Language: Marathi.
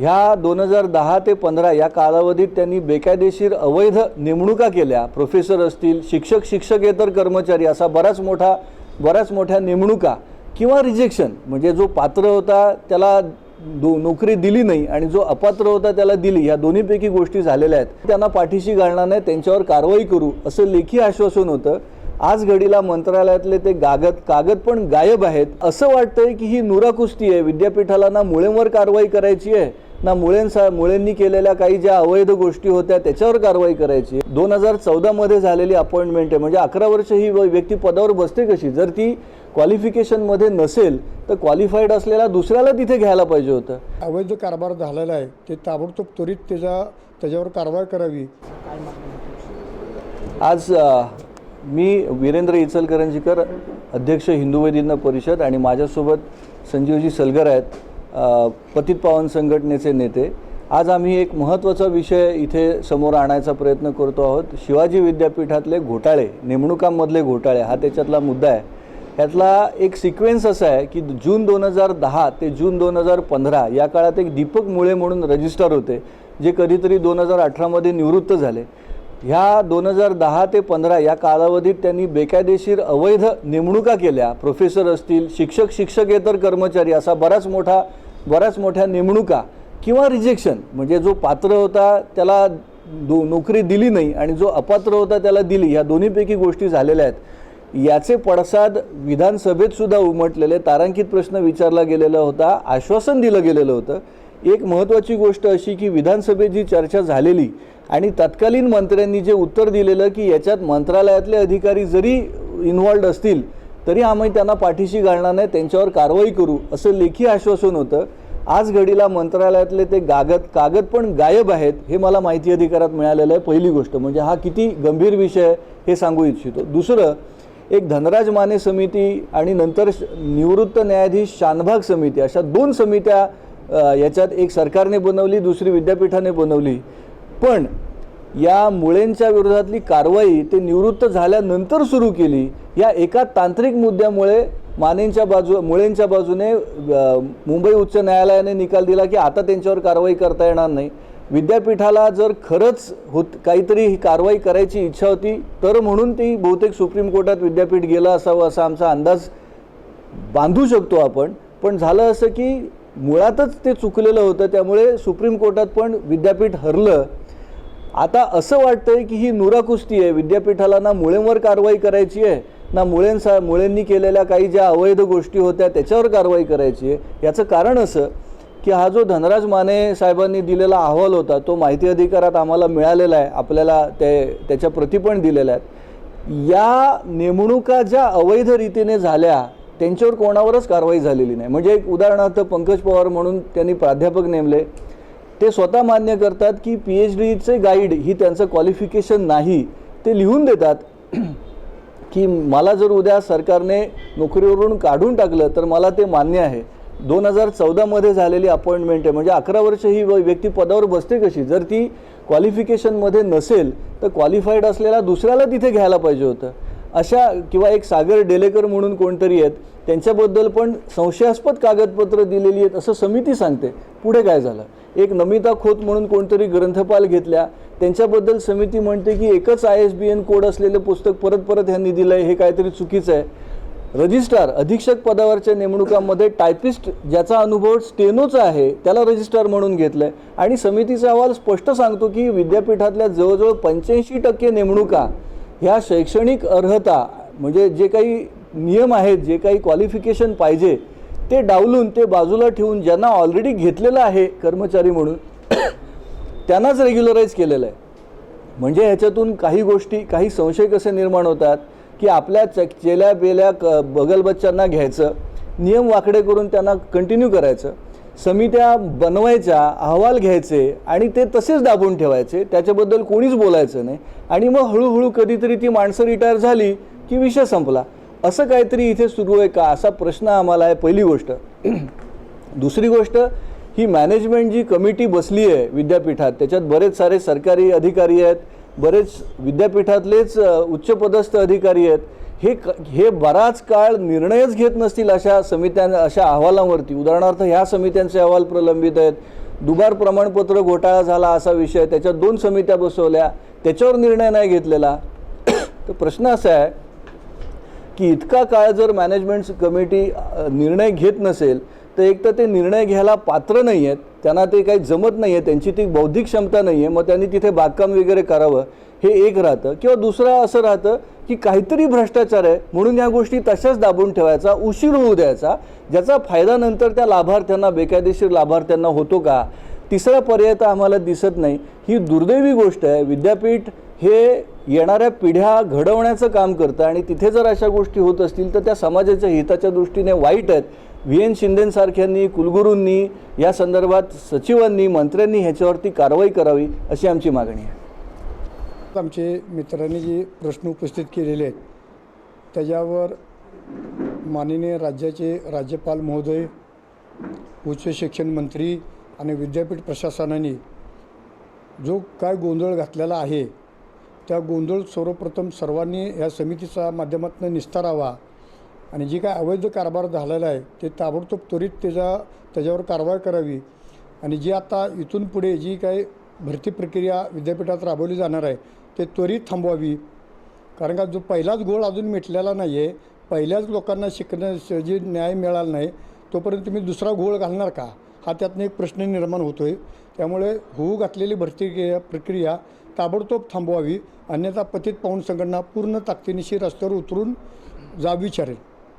ह्या दोन हजार दहा ते पंधरा या कालावधीत त्यांनी बेकायदेशीर अवैध नेमणुका केल्या. प्रोफेसर असतील शिक्षक शिक्षकेतर कर्मचारी असा बराच मोठा बऱ्याच मोठ्या नेमणुका किंवा रिजेक्शन म्हणजे जो पात्र होता त्याला दो नोकरी दिली नाही आणि जो अपात्र होता त्याला दिली. ह्या दोन्हीपैकी गोष्टी झालेल्या आहेत. त्यांना पाठीशी घालणार नाही त्यांच्यावर कारवाई करू असं लेखी आश्वासन होतं. आज घडीला मंत्रालयातले ते कागद कागद पण गायब आहेत. असं वाटतंय की ही नुरा कुस्ती आहे. विद्यापीठाला ना मुळेंवर कारवाई करायची आहे ना मुळेंसा मुळेंनी केलेल्या काही ज्या अवैध गोष्टी होत्या त्याच्यावर कारवाई करायची. दोन हजार चौदामध्ये झालेली अपॉइंटमेंट आहे. म्हणजे अकरा वर्ष ही व्यक्ती पदावर बसते कशी? जर ती क्वालिफिकेशनमध्ये नसेल तर क्वालिफाईड असलेला दुसऱ्याला तिथे घ्यायला पाहिजे होतं. अवैध कारभार झालेला आहे. ते ताबडतोब त्वरित त्याच्या त्याच्यावर कारवाई करावी. आज मी वीरेंद्र इचलकरंजीकर अध्यक्ष हिंदू वैदिन्य परिषद आणि माझ्यासोबत संजीवजी सलगर आहेत. पतित पावन संघटनेचे नेते. आज आम्ही एक महत्त्वाचा विषय इथे समोर आणायचा प्रयत्न करतो आहोत. शिवाजी विद्यापीठातले घोटाळे नेमणुकांमधले घोटाळे हा त्याच्यातला मुद्दा आहे. यातला एक सिक्वेन्स असा आहे की जून दोन हजार दहा ते जून दोन हजार पंधरा या काळात एक दीपक मुळे म्हणून रजिस्टर होते जे कधीतरी दोन हजार अठरामध्ये निवृत्त झाले. ह्या दोन हजार दहा ते पंधरा या कालावधीत त्यांनी बेकायदेशीर अवैध नेमणुका केल्या. प्रोफेसर असतील शिक्षक शिक्षकेतर कर्मचारी असा बराच मोठा बऱ्याच मोठ्या नेमणुका किंवा रिजेक्शन म्हणजे जो पात्र होता त्याला दो नोकरी दिली नाही आणि जो अपात्र होता त्याला दिली. ह्या दोन्हीपैकी गोष्टी झालेल्या आहेत. याचे पडसाद विधानसभेत सुद्धा उमटलेले. तारांकित प्रश्न विचारला गेलेला होता आश्वासन दिलं गेलेलं होतं एक महत्त्वाची गोष्ट अशी की विधानसभेत जी चर्चा झालेली आणि तत्कालीन मंत्र्यांनी जे उत्तर दिलेलं की याच्यात मंत्रालयातले अधिकारी जरी इन्व्हॉल्ड असतील तरी आम्ही त्यांना पाठीशी घालणार नाही त्यांच्यावर कारवाई करू असं लेखी आश्वासन होतं. आज घडीला मंत्रालयातले ते कागद कागद पण गायब आहेत हे मला माहिती अधिकारात मिळालेलं आहे पहिली गोष्ट. म्हणजे हा किती गंभीर विषय आहे हे सांगू इच्छितो. दुसरं एक धनराज माने समिती आणि नंतर श- निवृत्त न्यायाधीश शानभाग समिती अशा दोन समित्या याच्यात एक सरकारने बनवली दुसरी विद्यापीठाने बनवली. पण या मुळेंच्या विरोधातली कारवाई ते निवृत्त झाल्यानंतर सुरू केली. या एका तांत्रिक मुद्द्यामुळे मानेंच्या बाजू मुळेंच्या बाजूने मुंबई उच्च न्यायालयाने निकाल दिला की आता त्यांच्यावर कारवाई करता येणार नाही. विद्यापीठाला जर खरंच होत काहीतरी ही कारवाई करायची इच्छा होती तर म्हणून ती बहुतेक सुप्रीम कोर्टात विद्यापीठ गेलं असावं असा आमचा अंदाज बांधू शकतो आपण. पण झालं असं की मुळातच ते चुकलेलं होतं त्यामुळे सुप्रीम कोर्टात पण विद्यापीठ हरलं. आता असं वाटतंय की ही नुरा कुस्ती आहे. विद्यापीठाला ना मुळेंवर कारवाई करायची आहे ना मुळेंसा मुळेंनी केलेल्या काही ज्या अवैध गोष्टी होत्या त्याच्यावर कारवाई करायची आहे. याचं कारण असं की हा जो धनराज माने साहेबांनी दिलेला अहवाल होता तो माहिती अधिकारात आम्हाला मिळालेला आहे. आपल्याला ते त्याच्या प्रती पण दिलेल्या आहेत. या नेमणुका ज्या अवैध रीतीने झाल्या त्यांच्यावर कोणावरच कारवाई झालेली नाही. म्हणजे एक उदाहरणार्थ पंकज पवार म्हणून त्यांनी प्राध्यापक नेमले. ते स्वतः मान्य करतात की पी एच डीचे गाईड ही त्यांचं क्वालिफिकेशन नाही. ते लिहून देतात की मला जर उद्या सरकारने नोकरीवरून काढून टाकलं तर मला ते मान्य आहे. दोन हजार चौदामध्ये झालेली अपॉइंटमेंट आहे. म्हणजे अकरा वर्ष ही व- व्यक्ती पदावर बसते कशी? जर ती क्वालिफिकेशनमध्ये नसेल तर क्वालिफाईड असलेला दुसऱ्याला तिथे घ्यायला पाहिजे होतं. अशा किंवा एक सागर डेलेकर म्हणून कोणतरी आहेत त्यांच्याबद्दल पण संशयास्पद कागदपत्र दिलेली आहेत असं समिती सांगते. पुढे काय झालं? एक नमिता खोत म्हणून कोणतरी ग्रंथपाल घेतल्या. त्यांच्याबद्दल समिती म्हणते की एकच I S B N code असलेलं पुस्तक परत परत ह्यांनी दिलं आहे हे काहीतरी चुकीचं आहे. रजिस्ट्रार अधीक्षक पदावरच्या नेमणुकांमध्ये टायपिस्ट ज्याचा अनुभव स्टेनोचा आहे त्याला रजिस्ट्रार म्हणून घेतलं आहे आणि समितीचा अहवाल स्पष्ट सांगतो की विद्यापीठातल्या जवळजवळ पंच्याऐंशी टक्के नेमणुका ह्या शैक्षणिक अर्हता म्हणजे जे काही नियम आहेत जे काही क्वालिफिकेशन पाहिजे ते डावलून ते बाजूला ठेवून ज्यांना ऑलरेडी घेतलेलं आहे कर्मचारी म्हणून त्यांनाच रेग्युलराईज केलेलं आहे. म्हणजे ह्याच्यातून काही गोष्टी काही संशय कसे निर्माण होतात की आपल्या च चेल्या बेल्या क बगलबच्चांना घ्यायचं नियम वाकडे करून त्यांना कंटिन्यू करायचं. समित्या बनवायच्या अहवाल घ्यायचे आणि ते तसेच दाबून ठेवायचे त्याच्याबद्दल कोणीच बोलायचं नाही. आणि मग हळूहळू कधीतरी ती माणसं रिटायर झाली की विषय संपला. असं काहीतरी इथे सुरू आहे का? असा प्रश्न आम्हाला आहे पहिली गोष्ट. दुसरी गोष्ट ही मॅनेजमेंट जी कमिटी बसली आहे विद्यापीठात त्याच्यात बरेच सारे सरकारी अधिकारी आहेत बरेच विद्यापीठातलेच उच्चपदस्थ अधिकारी आहेत. हे क हे बराच काळ निर्णयच घेत नसतील अशा समित्यां अशा अहवालांवरती. उदाहरणार्थ ह्या समित्यांचे अहवाल प्रलंबित आहेत. दुबार प्रमाणपत्र घोटाळा झाला असा विषय त्याच्यात दोन समित्या बसवल्या त्याच्यावर निर्णय नाही घेतलेला. तर प्रश्न असा आहे की इतका काळ जर मॅनेजमेंट कमिटी निर्णय घेत नसेल तर एक तर ते निर्णय घ्यायला पात्र नाही आहेत त्यांना ते काही जमत नाही आहे त्यांची ती बौद्धिक क्षमता नाही आहे मग त्यांनी तिथे बागकाम वगैरे करावं हे एक राहतं. किंवा दुसरं असं राहतं की काहीतरी भ्रष्टाचार आहे म्हणून या गोष्टी तशाच दाबून ठेवायचा उशीर होऊ द्यायचा ज्याचा फायदा नंतर त्या लाभार्थ्यांना बेकायदेशीर लाभार्थ्यांना होतो का? तिसरा पर्याय तर आम्हाला दिसत नाही. ही दुर्दैवी गोष्ट आहे. विद्यापीठ हे येणाऱ्या पिढ्या घडवण्याचं काम करतं आणि तिथे जर अशा गोष्टी होत असतील तर त्या समाजाच्या हिताच्या दृष्टीने वाईट आहेत. व्ही एन शिंदेसारख्यांनी कुलगुरूंनी या संदर्भात सचिवांनी मंत्र्यांनी ह्याच्यावरती कारवाई करावी अशी आमची मागणी आहे. आमचे मित्रांनी जे प्रश्न उपस्थित केलेले आहेत त्याच्यावर माननीय राज्याचे राज्यपाल महोदय उच्च शिक्षण मंत्री आणि विद्यापीठ प्रशासनाने जो काय गोंधळ घातलेला आहे त्या गोंधळ सर्वप्रथम सर्वांनी या समितीच्या माध्यमातून निस्तारावा आणि जी काय अवैध कारभार झालेला आहे ते ताबडतोब त्वरित त्याचा त्याच्यावर कारवाई करावी. आणि जी आता इथून पुढे जी काही भरती प्रक्रिया विद्यापीठात राबवली जाणार आहे ते त्वरित थांबवावी. कारण का जो पहिलाच गोळ अजून मिटलेला नाही आहे पहिल्याच लोकांना शिकण्या जे न्याय मिळाला नाही तोपर्यंत तुम्ही दुसरा घोळ घालणार का? हा त्यातनं एक प्रश्न निर्माण होतो आहे त्यामुळे होऊ घातलेली भरती क्रिया- प्रक्रिया ताबडतोब थांबवावी. अन्यथा पतित पाहून संघटना पूर्ण ताकदीनिशी रस्त्यावर उतरून जा विचारेल.